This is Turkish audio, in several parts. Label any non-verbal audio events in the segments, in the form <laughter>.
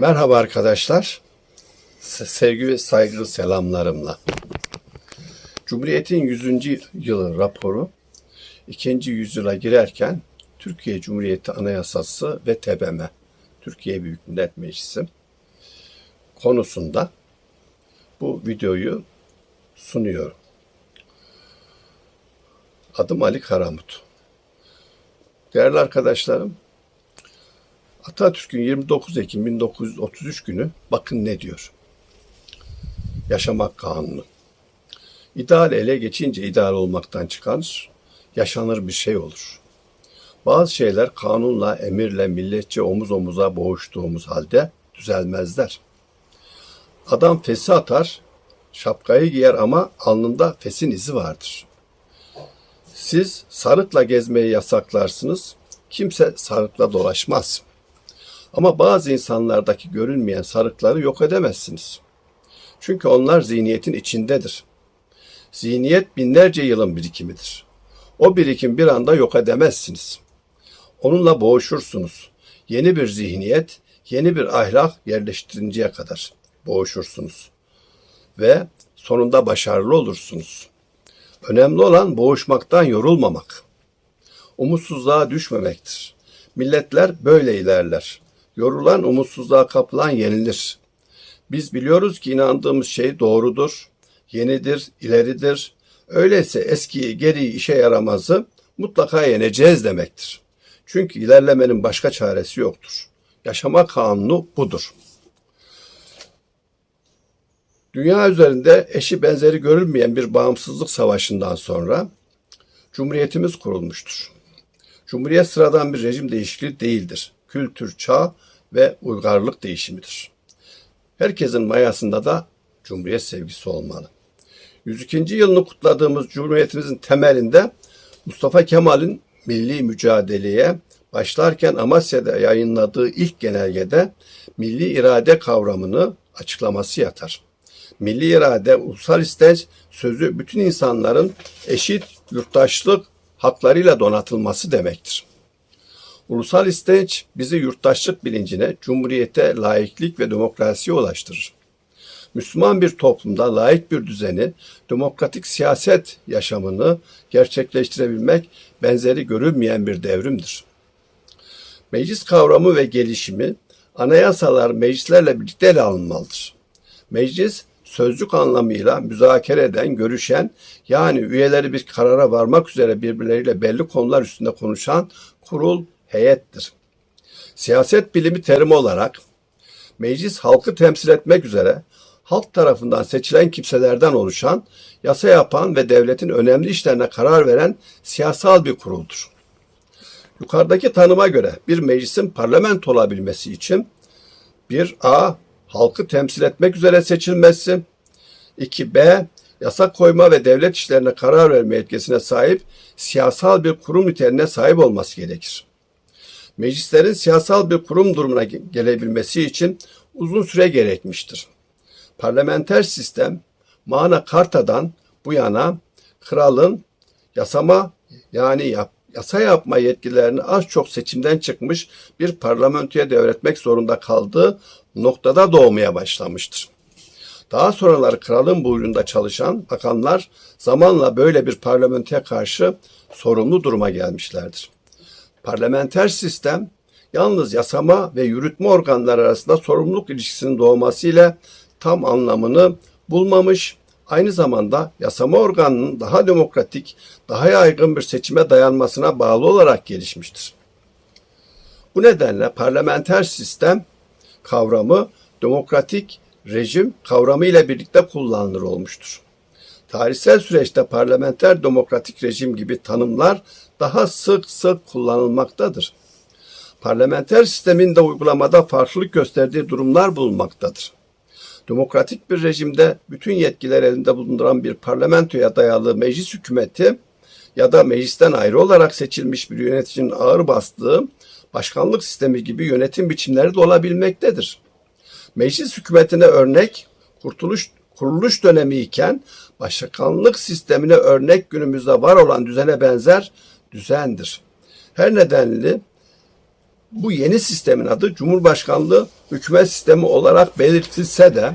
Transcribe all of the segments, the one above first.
Merhaba arkadaşlar. Se- Sevgi ve saygı selamlarımla. Cumhuriyet'in 100. yılı raporu 2. yüzyıla girerken Türkiye Cumhuriyeti Anayasası ve TBMM Türkiye Büyük Millet Meclisi konusunda bu videoyu sunuyorum. Adım Ali Karamut. Değerli arkadaşlarım, Atatürk'ün 29 Ekim 1933 günü bakın ne diyor. Yaşamak kanunu. İdeal ele geçince ideal olmaktan çıkar, yaşanır bir şey olur. Bazı şeyler kanunla, emirle, milletçe omuz omuza boğuştuğumuz halde düzelmezler. Adam fesi atar, şapkayı giyer ama alnında fesin izi vardır. Siz sarıkla gezmeyi yasaklarsınız, kimse sarıkla dolaşmaz.'' Ama bazı insanlardaki görünmeyen sarıkları yok edemezsiniz. Çünkü onlar zihniyetin içindedir. Zihniyet binlerce yılın birikimidir. O birikim bir anda yok edemezsiniz. Onunla boğuşursunuz. Yeni bir zihniyet, yeni bir ahlak yerleştirinceye kadar boğuşursunuz. Ve sonunda başarılı olursunuz. Önemli olan boğuşmaktan yorulmamak. Umutsuzluğa düşmemektir. Milletler böyle ilerler. Yorulan umutsuzluğa kapılan yenilir. Biz biliyoruz ki inandığımız şey doğrudur, yenidir, ileridir. Öyleyse eskiyi, geriyi, işe yaramazı mutlaka yeneceğiz demektir. Çünkü ilerlemenin başka çaresi yoktur. Yaşama kanunu budur. Dünya üzerinde eşi benzeri görülmeyen bir bağımsızlık savaşından sonra Cumhuriyetimiz kurulmuştur. Cumhuriyet sıradan bir rejim değişikliği değildir. Kültür, çağ ve uygarlık değişimidir. Herkesin mayasında da Cumhuriyet sevgisi olmalı. 102. yılını kutladığımız Cumhuriyetimizin temelinde Mustafa Kemal'in milli mücadeleye başlarken Amasya'da yayınladığı ilk genelgede milli irade kavramını açıklaması yatar. Milli irade, ulusal istenç sözü bütün insanların eşit yurttaşlık haklarıyla donatılması demektir. Ulusal istenç bizi yurttaşlık bilincine, cumhuriyete, laiklik ve demokrasiye ulaştırır. Müslüman bir toplumda layık bir düzeni, demokratik siyaset yaşamını gerçekleştirebilmek benzeri görülmeyen bir devrimdir. Meclis kavramı ve gelişimi anayasalar meclislerle birlikte ele alınmalıdır. Meclis sözcük anlamıyla müzakere eden, görüşen yani üyeleri bir karara varmak üzere birbirleriyle belli konular üstünde konuşan kurul, heyettir. Siyaset bilimi terimi olarak meclis halkı temsil etmek üzere halk tarafından seçilen kimselerden oluşan, yasa yapan ve devletin önemli işlerine karar veren siyasal bir kuruldur. Yukarıdaki tanıma göre bir meclisin parlamento olabilmesi için bir A. Halkı temsil etmek üzere seçilmesi, 2B. Yasa koyma ve devlet işlerine karar verme yetkisine sahip siyasal bir kurum niteliğine sahip olması gerekir. Meclislerin siyasal bir kurum durumuna gelebilmesi için uzun süre gerekmiştir. Parlamenter sistem Mana Karta'dan bu yana kralın yasama yani yap, yasa yapma yetkilerini az çok seçimden çıkmış bir parlamentoya devretmek zorunda kaldığı noktada doğmaya başlamıştır. Daha sonraları kralın buyruğunda çalışan bakanlar zamanla böyle bir parlamentoya karşı sorumlu duruma gelmişlerdir. Parlamenter sistem yalnız yasama ve yürütme organları arasında sorumluluk ilişkisinin doğmasıyla tam anlamını bulmamış, aynı zamanda yasama organının daha demokratik, daha yaygın bir seçime dayanmasına bağlı olarak gelişmiştir. Bu nedenle parlamenter sistem kavramı demokratik rejim kavramı ile birlikte kullanılır olmuştur. Tarihsel süreçte parlamenter demokratik rejim gibi tanımlar daha sık sık kullanılmaktadır. Parlamenter sistemin de uygulamada farklılık gösterdiği durumlar bulunmaktadır. Demokratik bir rejimde bütün yetkiler elinde bulunduran bir parlamentoya dayalı meclis hükümeti ya da meclisten ayrı olarak seçilmiş bir yöneticinin ağır bastığı başkanlık sistemi gibi yönetim biçimleri de olabilmektedir. Meclis hükümetine örnek kurtuluş kuruluş dönemi iken başkanlık sistemine örnek günümüzde var olan düzene benzer düzendir. Her nedenli Bu yeni sistemin adı Cumhurbaşkanlığı hükümet sistemi olarak belirtilse de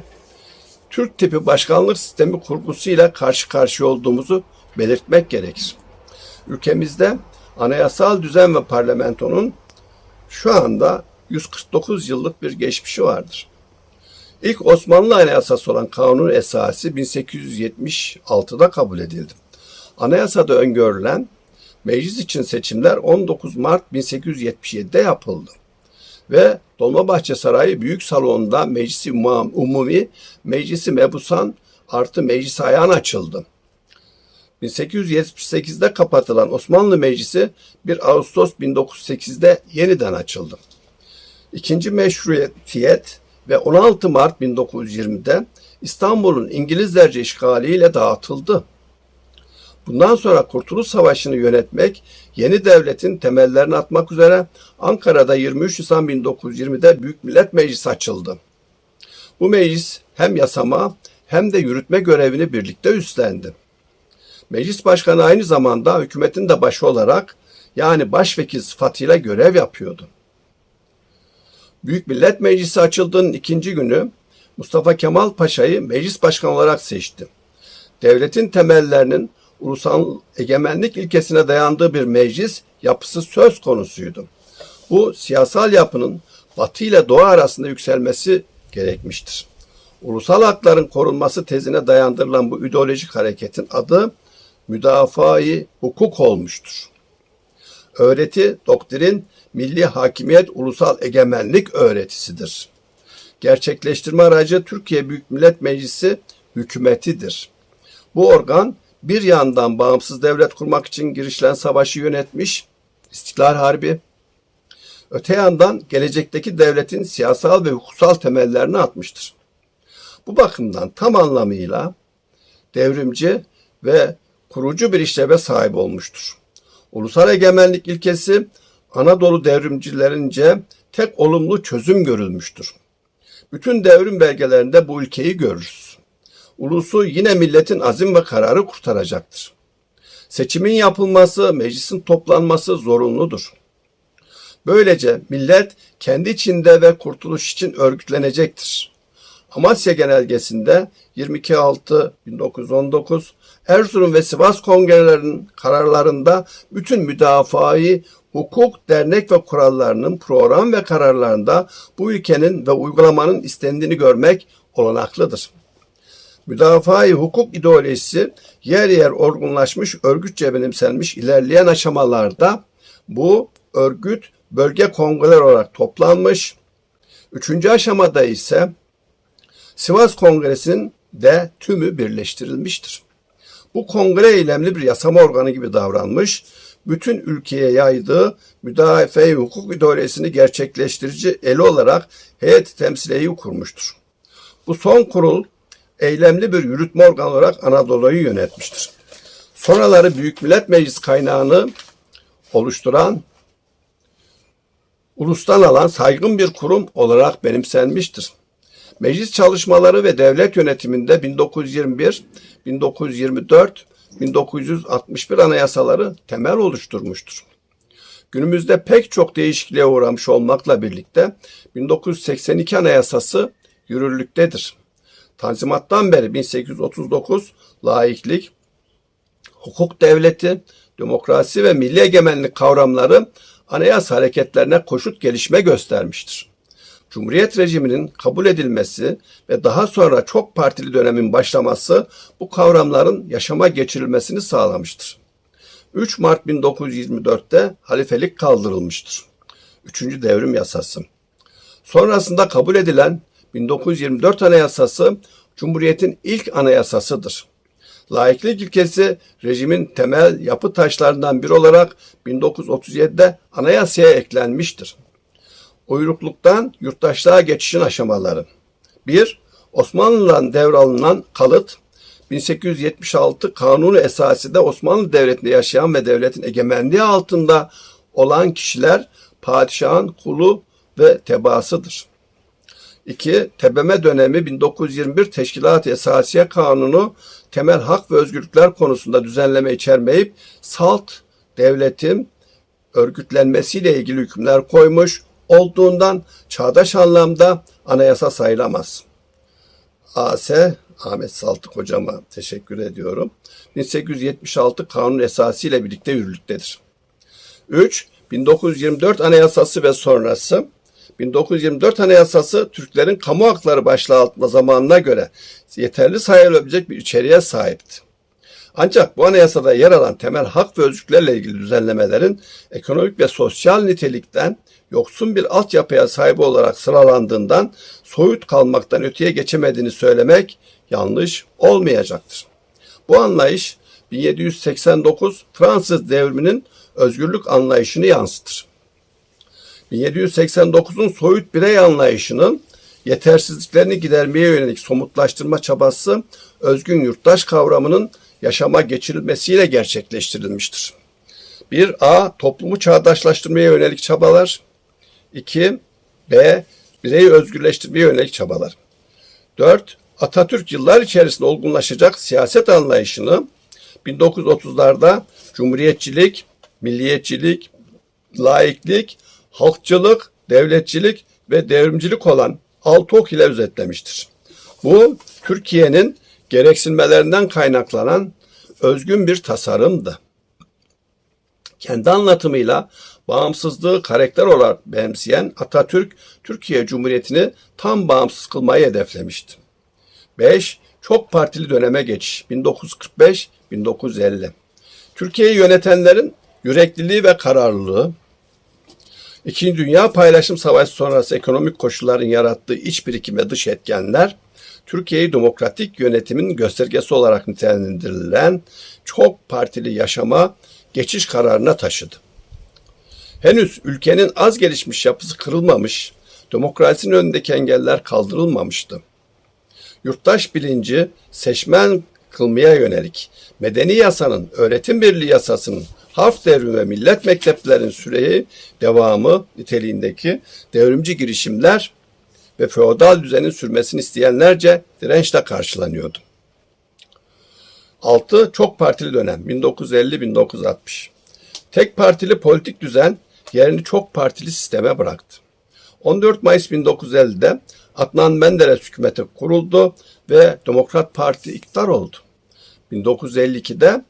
Türk tipi başkanlık sistemi kurgusuyla karşı karşıya olduğumuzu belirtmek gerekir. Ülkemizde anayasal düzen ve parlamentonun şu anda 149 yıllık bir geçmişi vardır. İlk Osmanlı Anayasası olan Kanun Esası 1876'da kabul edildi. Anayasada öngörülen meclis için seçimler 19 Mart 1877'de yapıldı. Ve Dolmabahçe Sarayı Büyük Salon'da Meclisi Umum- Umumi, Meclisi Mebusan artı Meclis Ayağın açıldı. 1878'de kapatılan Osmanlı Meclisi 1 Ağustos 1908'de yeniden açıldı. İkinci meşruiyet ve 16 Mart 1920'de İstanbul'un İngilizlerce işgaliyle dağıtıldı. Bundan sonra Kurtuluş Savaşı'nı yönetmek, yeni devletin temellerini atmak üzere Ankara'da 23 Nisan 1920'de Büyük Millet Meclisi açıldı. Bu meclis hem yasama hem de yürütme görevini birlikte üstlendi. Meclis başkanı aynı zamanda hükümetin de başı olarak yani başvekil sıfatıyla görev yapıyordu. Büyük Millet Meclisi açıldığının ikinci günü Mustafa Kemal Paşa'yı meclis başkanı olarak seçti. Devletin temellerinin ulusal egemenlik ilkesine dayandığı bir meclis yapısı söz konusuydu. Bu siyasal yapının Batı ile Doğu arasında yükselmesi gerekmiştir. Ulusal hakların korunması tezine dayandırılan bu ideolojik hareketin adı müdafaa-i hukuk olmuştur. Öğreti, doktrin, milli hakimiyet, ulusal egemenlik öğretisidir. Gerçekleştirme aracı Türkiye Büyük Millet Meclisi hükümetidir. Bu organ bir yandan bağımsız devlet kurmak için girişilen savaşı yönetmiş, İstiklal Harbi, öte yandan gelecekteki devletin siyasal ve hukusal temellerini atmıştır. Bu bakımdan tam anlamıyla devrimci ve kurucu bir işleve sahip olmuştur. Ulusal egemenlik ilkesi Anadolu devrimcilerince tek olumlu çözüm görülmüştür. Bütün devrim belgelerinde bu ülkeyi görürüz. Ulusu yine milletin azim ve kararı kurtaracaktır. Seçimin yapılması, meclisin toplanması zorunludur. Böylece millet kendi içinde ve kurtuluş için örgütlenecektir. Amasya Genelgesi'nde 22.6.1919 Erzurum ve Sivas kongrelerinin kararlarında bütün müdafai, hukuk, dernek ve kurallarının program ve kararlarında bu ülkenin ve uygulamanın istendiğini görmek olanaklıdır. Müdafaa-i hukuk ideolojisi yer yer olgunlaşmış, örgütçe benimsenmiş ilerleyen aşamalarda bu örgüt bölge kongreler olarak toplanmış. Üçüncü aşamada ise Sivas Kongresi'nin de tümü birleştirilmiştir. Bu kongre eylemli bir yasama organı gibi davranmış, bütün ülkeye yaydığı müdafaa-i hukuk ideolojisini gerçekleştirici eli olarak heyet temsileyi kurmuştur. Bu son kurul eylemli bir yürütme organı olarak Anadolu'yu yönetmiştir. Sonraları Büyük Millet Meclisi kaynağını oluşturan ulustan alan saygın bir kurum olarak benimsenmiştir. Meclis çalışmaları ve devlet yönetiminde 1921, 1924, 1961 anayasaları temel oluşturmuştur. Günümüzde pek çok değişikliğe uğramış olmakla birlikte 1982 anayasası yürürlüktedir. Tanzimattan beri 1839 laiklik, hukuk devleti, demokrasi ve milli egemenlik kavramları anayasa hareketlerine koşut gelişme göstermiştir. Cumhuriyet rejiminin kabul edilmesi ve daha sonra çok partili dönemin başlaması bu kavramların yaşama geçirilmesini sağlamıştır. 3 Mart 1924'te halifelik kaldırılmıştır. 3. Devrim Yasası. Sonrasında kabul edilen 1924 Anayasası Cumhuriyet'in ilk anayasasıdır. Laiklik ilkesi rejimin temel yapı taşlarından biri olarak 1937'de anayasaya eklenmiştir. Uyrukluktan yurttaşlığa geçişin aşamaları. 1. Osmanlı'dan devralınan kalıt 1876 kanunu esasında Osmanlı Devleti'nde yaşayan ve devletin egemenliği altında olan kişiler padişahın kulu ve tebaasıdır. 2. Tebeme dönemi 1921 Teşkilat-ı Esasiye Kanunu temel hak ve özgürlükler konusunda düzenleme içermeyip salt devletin örgütlenmesiyle ilgili hükümler koymuş, olduğundan çağdaş anlamda anayasa sayılamaz. AS Ahmet Saltık hocama teşekkür ediyorum. 1876 kanun esası ile birlikte yürürlüktedir. 3. 1924 Anayasası ve sonrası 1924 Anayasası Türklerin kamu hakları başlığı altında zamanına göre yeterli sayılabilecek bir içeriğe sahipti. Ancak bu anayasada yer alan temel hak ve özgürlüklerle ilgili düzenlemelerin ekonomik ve sosyal nitelikten yoksun bir altyapıya sahip olarak sıralandığından soyut kalmaktan öteye geçemediğini söylemek yanlış olmayacaktır. Bu anlayış 1789 Fransız devriminin özgürlük anlayışını yansıtır. 1789'un soyut birey anlayışının yetersizliklerini gidermeye yönelik somutlaştırma çabası özgün yurttaş kavramının yaşama geçirilmesiyle gerçekleştirilmiştir. 1. A. Toplumu çağdaşlaştırmaya yönelik çabalar. 2. B. Bireyi özgürleştirmeye yönelik çabalar. 4. Atatürk yıllar içerisinde olgunlaşacak siyaset anlayışını 1930'larda cumhuriyetçilik, milliyetçilik, laiklik, halkçılık, devletçilik ve devrimcilik olan altı ok ile özetlemiştir. Bu Türkiye'nin gereksinmelerinden kaynaklanan özgün bir tasarımdı. Kendi anlatımıyla bağımsızlığı karakter olarak benimseyen Atatürk, Türkiye Cumhuriyeti'ni tam bağımsız kılmayı hedeflemişti. 5. Çok partili döneme geçiş 1945-1950. Türkiye'yi yönetenlerin yürekliliği ve kararlılığı, İkinci Dünya Paylaşım Savaşı sonrası ekonomik koşulların yarattığı iç birikim ve dış etkenler, Türkiye'yi demokratik yönetimin göstergesi olarak nitelendirilen çok partili yaşama geçiş kararına taşıdı. Henüz ülkenin az gelişmiş yapısı kırılmamış, demokrasinin önündeki engeller kaldırılmamıştı. Yurttaş bilinci seçmen kılmaya yönelik medeni yasanın, öğretim birliği yasasının, harf devrimi ve millet mekteplerin süreyi devamı niteliğindeki devrimci girişimler ve feodal düzenin sürmesini isteyenlerce dirençle karşılanıyordu. 6. Çok partili dönem 1950-1960. Tek partili politik düzen yerini çok partili sisteme bıraktı. 14 Mayıs 1950'de Adnan Menderes hükümeti kuruldu ve Demokrat Parti iktidar oldu. 1952'de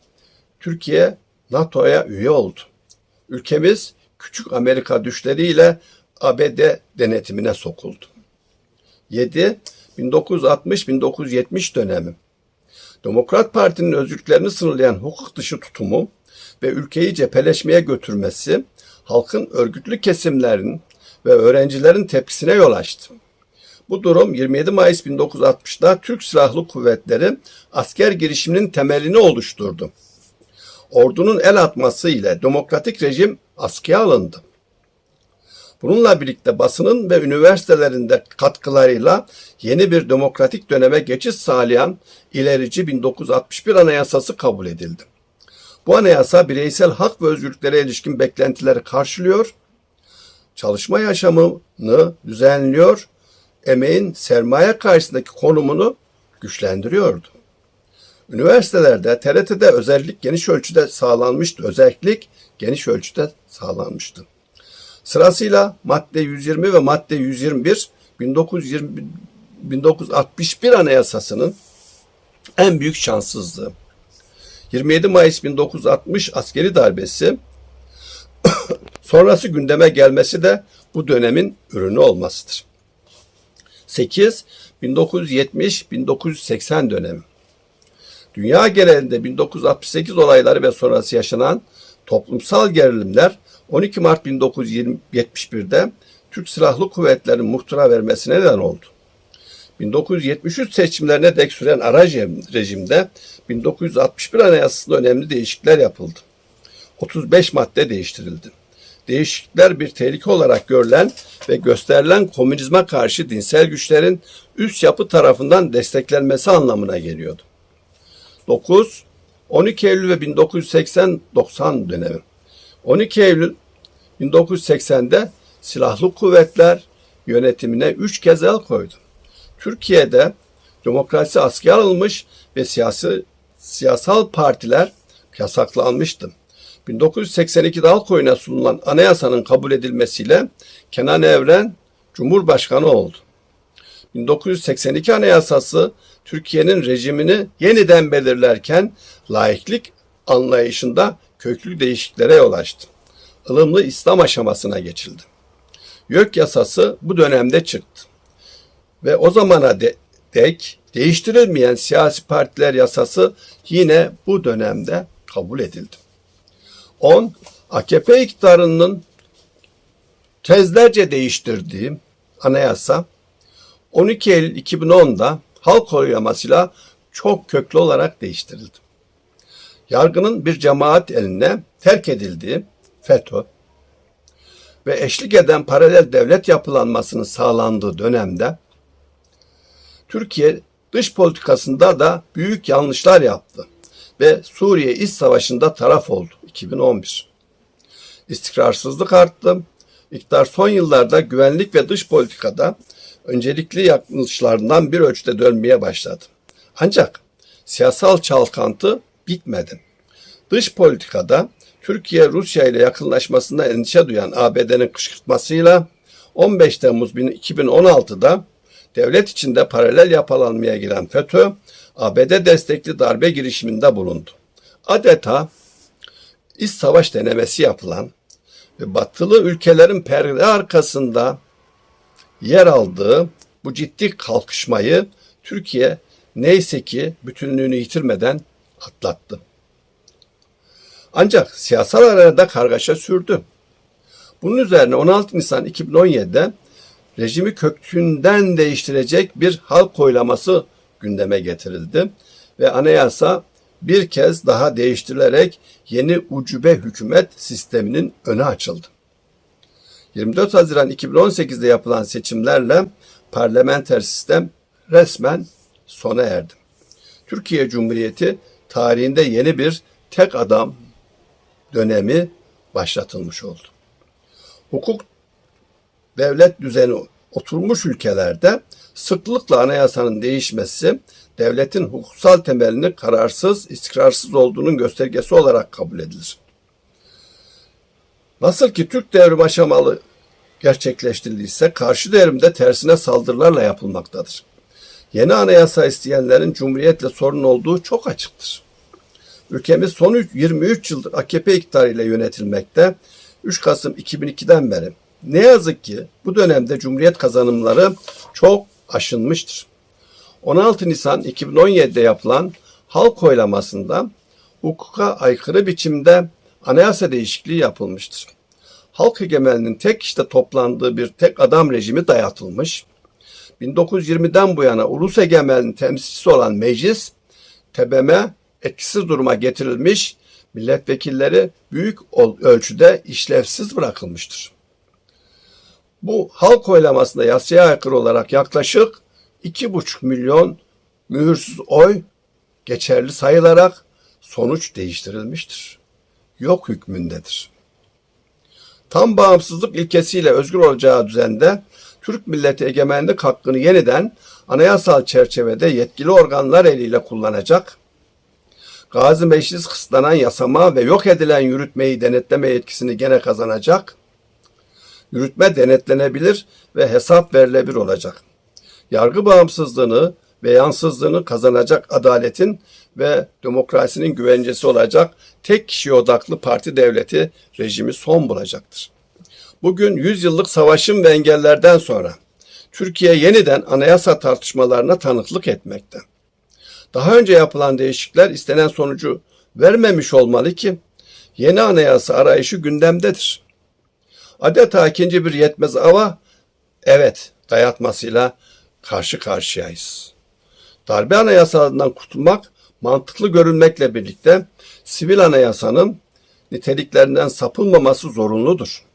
Türkiye NATO'ya üye oldu. Ülkemiz küçük Amerika düşleriyle ABD denetimine sokuldu. 7. 1960-1970 dönemi. Demokrat Parti'nin özgürlüklerini sınırlayan hukuk dışı tutumu ve ülkeyi cepheleşmeye götürmesi halkın örgütlü kesimlerin ve öğrencilerin tepkisine yol açtı. Bu durum 27 Mayıs 1960'da Türk Silahlı Kuvvetleri asker girişiminin temelini oluşturdu. Ordunun el atması ile demokratik rejim askıya alındı. Bununla birlikte basının ve üniversitelerinde katkılarıyla yeni bir demokratik döneme geçiş sağlayan ilerici 1961 Anayasası kabul edildi. Bu anayasa bireysel hak ve özgürlüklere ilişkin beklentileri karşılıyor, çalışma yaşamını düzenliyor, emeğin sermaye karşısındaki konumunu güçlendiriyordu. Üniversitelerde, TRT'de özellik geniş ölçüde sağlanmıştı. Özellik geniş ölçüde sağlanmıştı. Sırasıyla madde 120 ve madde 121 1920 1961 Anayasası'nın en büyük şanssızlığı. 27 Mayıs 1960 askeri darbesi <coughs> sonrası gündeme gelmesi de bu dönemin ürünü olmasıdır. 8 1970-1980 dönemi. Dünya genelinde 1968 olayları ve sonrası yaşanan toplumsal gerilimler 12 Mart 1971'de Türk Silahlı Kuvvetleri'nin muhtıra vermesine neden oldu. 1973 seçimlerine dek süren ara rejimde 1961 Anayasası'nda önemli değişiklikler yapıldı. 35 madde değiştirildi. Değişiklikler bir tehlike olarak görülen ve gösterilen komünizme karşı dinsel güçlerin üst yapı tarafından desteklenmesi anlamına geliyordu. 9. 12 Eylül ve 1980-90 dönemi. 12 Eylül 1980'de silahlı kuvvetler yönetimine üç kez el koydu. Türkiye'de demokrasi askıya alınmış ve siyasi, siyasal partiler yasaklanmıştı. 1982'de halk sunulan anayasanın kabul edilmesiyle Kenan Evren Cumhurbaşkanı oldu. 1982 Anayasası Türkiye'nin rejimini yeniden belirlerken laiklik anlayışında köklü değişikliklere yol açtı. ılımlı İslam aşamasına geçildi. YÖK yasası bu dönemde çıktı. Ve o zamana de- dek değiştirilmeyen siyasi partiler yasası yine bu dönemde kabul edildi. 10. AKP iktidarının tezlerce değiştirdiği anayasa 12 Eylül 2010'da halk oylamasıyla çok köklü olarak değiştirildi. Yargının bir cemaat eline terk edildiği FETÖ ve eşlik eden paralel devlet yapılanmasının sağlandığı dönemde Türkiye dış politikasında da büyük yanlışlar yaptı ve Suriye İç Savaşı'nda taraf oldu 2011. İstikrarsızlık arttı. İktidar son yıllarda güvenlik ve dış politikada öncelikli yanlışlarından bir ölçüde dönmeye başladı. Ancak siyasal çalkantı bitmedi. Dış politikada Türkiye Rusya ile yakınlaşmasında endişe duyan ABD'nin kışkırtmasıyla 15 Temmuz 2016'da devlet içinde paralel yapılanmaya giren FETÖ, ABD destekli darbe girişiminde bulundu. Adeta iç savaş denemesi yapılan ve batılı ülkelerin perde arkasında yer aldığı bu ciddi kalkışmayı Türkiye neyse ki bütünlüğünü yitirmeden atlattı. Ancak siyasal arada kargaşa sürdü. Bunun üzerine 16 Nisan 2017'de rejimi kökünden değiştirecek bir halk oylaması gündeme getirildi ve anayasa bir kez daha değiştirilerek yeni ucube hükümet sisteminin önü açıldı. 24 Haziran 2018'de yapılan seçimlerle parlamenter sistem resmen sona erdi. Türkiye Cumhuriyeti tarihinde yeni bir tek adam dönemi başlatılmış oldu. Hukuk devlet düzeni oturmuş ülkelerde sıklıkla anayasanın değişmesi devletin hukuksal temelini kararsız, istikrarsız olduğunun göstergesi olarak kabul edilir. Nasıl ki Türk devrimi aşamalı gerçekleştirildiyse karşı devrimde tersine saldırılarla yapılmaktadır. Yeni anayasa isteyenlerin cumhuriyetle sorun olduğu çok açıktır. Ülkemiz son 23 yıldır AKP iktidarıyla yönetilmekte. 3 Kasım 2002'den beri ne yazık ki bu dönemde Cumhuriyet kazanımları çok aşınmıştır. 16 Nisan 2017'de yapılan halk oylamasında hukuka aykırı biçimde anayasa değişikliği yapılmıştır. Halk egemenliğinin tek işte toplandığı bir tek adam rejimi dayatılmış. 1920'den bu yana ulus egemenliğinin temsilcisi olan meclis tebeme etkisiz duruma getirilmiş, milletvekilleri büyük ölçüde işlevsiz bırakılmıştır. Bu halk oylamasında yasaya aykırı olarak yaklaşık 2,5 milyon mühürsüz oy geçerli sayılarak sonuç değiştirilmiştir. Yok hükmündedir. Tam bağımsızlık ilkesiyle özgür olacağı düzende Türk milleti egemenlik hakkını yeniden anayasal çerçevede yetkili organlar eliyle kullanacak, Gazi Meclis kısıtlanan yasama ve yok edilen yürütmeyi denetleme yetkisini gene kazanacak, yürütme denetlenebilir ve hesap verilebilir olacak. Yargı bağımsızlığını ve yansızlığını kazanacak adaletin ve demokrasinin güvencesi olacak tek kişi odaklı parti devleti rejimi son bulacaktır. Bugün 100 yıllık savaşın ve engellerden sonra Türkiye yeniden anayasa tartışmalarına tanıklık etmekte. Daha önce yapılan değişiklikler istenen sonucu vermemiş olmalı ki yeni anayasa arayışı gündemdedir. Adeta ikinci bir yetmez ama evet dayatmasıyla karşı karşıyayız. Darbe anayasalarından kurtulmak mantıklı görünmekle birlikte sivil anayasanın niteliklerinden sapılmaması zorunludur.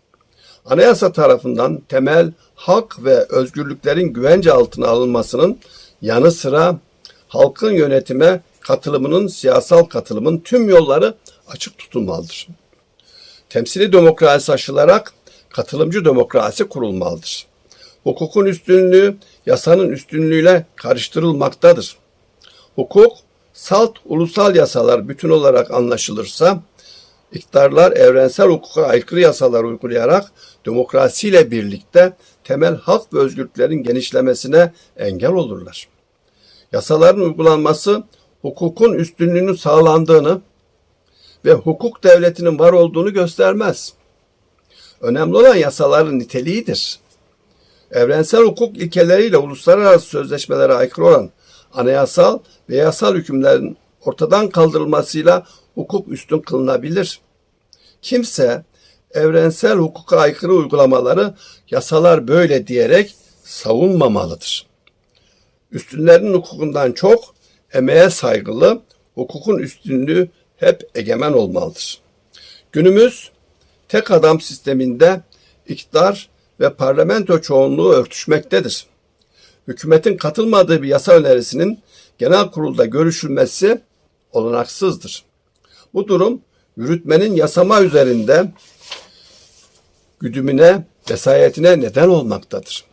Anayasa tarafından temel hak ve özgürlüklerin güvence altına alınmasının yanı sıra halkın yönetime katılımının, siyasal katılımın tüm yolları açık tutulmalıdır. Temsili demokrasi aşılarak katılımcı demokrasi kurulmalıdır. Hukukun üstünlüğü yasanın üstünlüğüyle karıştırılmaktadır. Hukuk, salt ulusal yasalar bütün olarak anlaşılırsa iktidarlar evrensel hukuka aykırı yasalar uygulayarak demokrasiyle birlikte temel hak ve özgürlüklerin genişlemesine engel olurlar. Yasaların uygulanması hukukun üstünlüğünün sağlandığını ve hukuk devletinin var olduğunu göstermez. Önemli olan yasaların niteliğidir. Evrensel hukuk ilkeleriyle uluslararası sözleşmelere aykırı olan anayasal ve yasal hükümlerin ortadan kaldırılmasıyla hukuk üstün kılınabilir. Kimse evrensel hukuka aykırı uygulamaları yasalar böyle diyerek savunmamalıdır. Üstünlerin hukukundan çok emeğe saygılı, hukukun üstünlüğü hep egemen olmalıdır. Günümüz tek adam sisteminde iktidar ve parlamento çoğunluğu örtüşmektedir. Hükümetin katılmadığı bir yasa önerisinin genel kurulda görüşülmesi olanaksızdır. Bu durum yürütmenin yasama üzerinde güdümüne, vesayetine neden olmaktadır.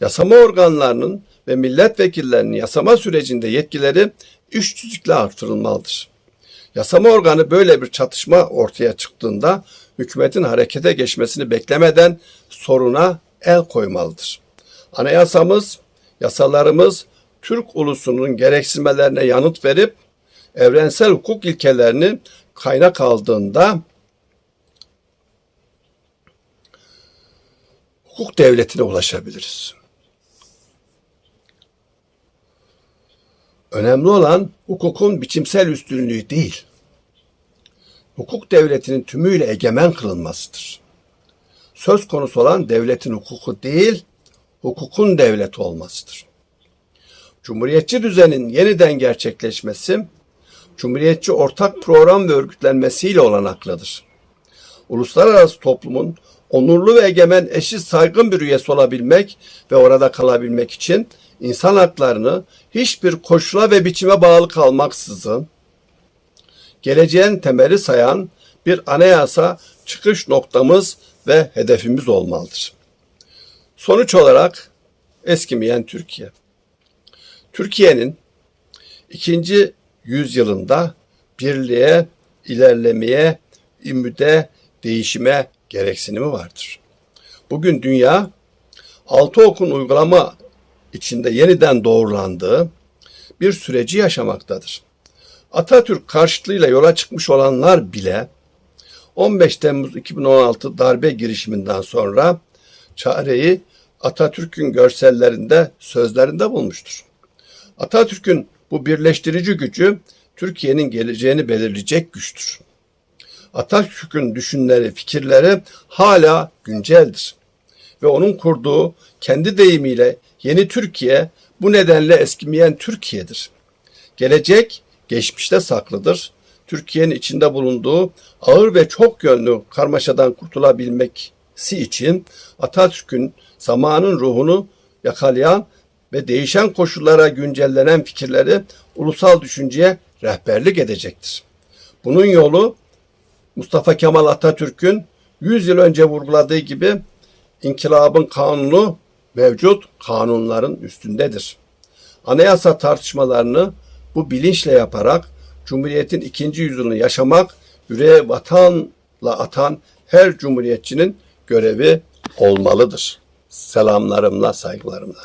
Yasama organlarının ve milletvekillerinin yasama sürecinde yetkileri üç tüzükle artırılmalıdır. Yasama organı böyle bir çatışma ortaya çıktığında hükümetin harekete geçmesini beklemeden soruna el koymalıdır. Anayasamız, yasalarımız Türk ulusunun gereksinmelerine yanıt verip evrensel hukuk ilkelerini kaynak aldığında hukuk devletine ulaşabiliriz. Önemli olan hukukun biçimsel üstünlüğü değil, hukuk devletinin tümüyle egemen kılınmasıdır. Söz konusu olan devletin hukuku değil, hukukun devlet olmasıdır. Cumhuriyetçi düzenin yeniden gerçekleşmesi, Cumhuriyetçi ortak program ve örgütlenmesiyle olanaklıdır. Uluslararası toplumun onurlu ve egemen eşit saygın bir üyesi olabilmek ve orada kalabilmek için insan haklarını hiçbir koşula ve biçime bağlı kalmaksızın geleceğin temeli sayan bir anayasa çıkış noktamız ve hedefimiz olmalıdır. Sonuç olarak eskimeyen Türkiye. Türkiye'nin ikinci yüzyılında birliğe, ilerlemeye, ümide, değişime gereksinimi vardır. Bugün dünya altı okun uygulama içinde yeniden doğrulandığı bir süreci yaşamaktadır. Atatürk karşıtlığıyla yola çıkmış olanlar bile 15 Temmuz 2016 darbe girişiminden sonra çareyi Atatürk'ün görsellerinde, sözlerinde bulmuştur. Atatürk'ün bu birleştirici gücü Türkiye'nin geleceğini belirleyecek güçtür. Atatürk'ün düşünleri, fikirleri hala günceldir. Ve onun kurduğu kendi deyimiyle yeni Türkiye bu nedenle eskimeyen Türkiye'dir. Gelecek geçmişte saklıdır. Türkiye'nin içinde bulunduğu ağır ve çok yönlü karmaşadan kurtulabilmesi için Atatürk'ün zamanın ruhunu yakalayan ve değişen koşullara güncellenen fikirleri ulusal düşünceye rehberlik edecektir. Bunun yolu Mustafa Kemal Atatürk'ün 100 yıl önce vurguladığı gibi inkılabın kanunu mevcut kanunların üstündedir. Anayasa tartışmalarını bu bilinçle yaparak Cumhuriyet'in ikinci yüzyılını yaşamak, yüreğe vatanla atan her cumhuriyetçinin görevi olmalıdır. Selamlarımla, saygılarımla.